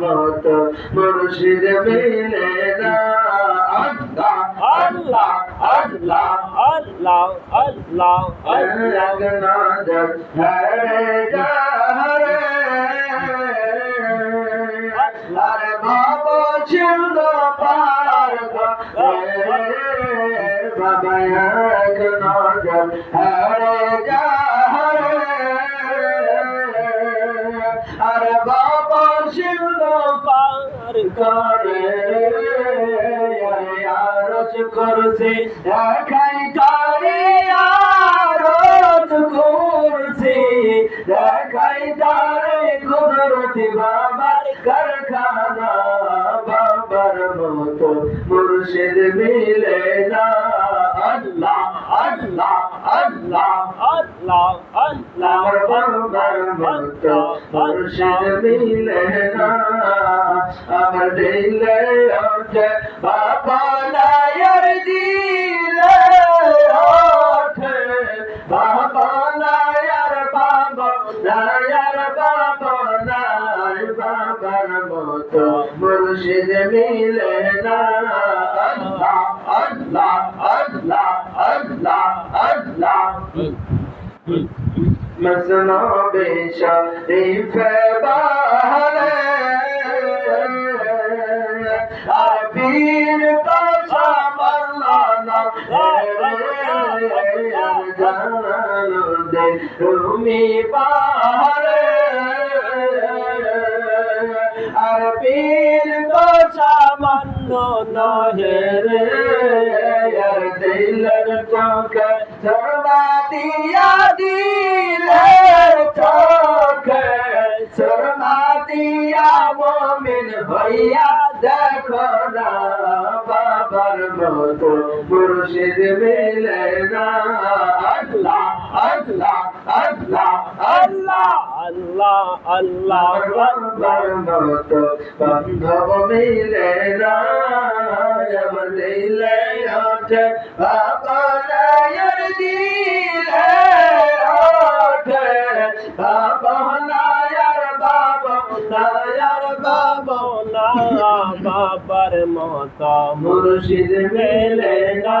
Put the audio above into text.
মতো মুর্শিদ মিলে না আল্লাহ আল্লাহ আল্লাহ আল্লাহ আল্লাহ আল্লাহ হরে যারে আরে বাবা ছিল পার বাবা এক হরে যারে আরে বাবা ছিল পার করে আরস করছে দেখাই তারে আরস করছে দেখাই তারে বাবার বাবার মতো মুর্শিদ মিলে না আল্লাহ আল্লাহ আল্লাহ। আল্লাহ আল্লাহ আমার বাবার মতো মুর্শিদ মিলে না। আমার দিলে ওঠে বাবা নায়ার দিলে ওঠে। বাবা নায়ার বাবা নায়ার বাবা নাই। বাবার মতো মুর্শিদ মিলে না। আল্লাহ আল্লাহ আল্লাহ আল্লাহ আল্লাহ মসনা বেশরিফ বাহারে আবির কাসা মারলানা জানো দে রুমি বাহারে আবির সামান্য নহে রে। আর দিলের চোখে সর্বা দিয়া দিলের চোখে সর্বা দিয়া মমিন হইয়া দেখো না বাবার মতো মুর্শিদ মিলে না। আল্লাহ আল্লাহ আল্লাহ আল্লাহ। আল্লাহ আল্লাহ বাবার মতো বান্ধব মিলে আমার দিলে ওঠে বাবা নায়ার দিলে ওঠে বাবা নায়ার বাবা। নায়ার বাবা না বাবার মতো। মুর্শিদ মিলে না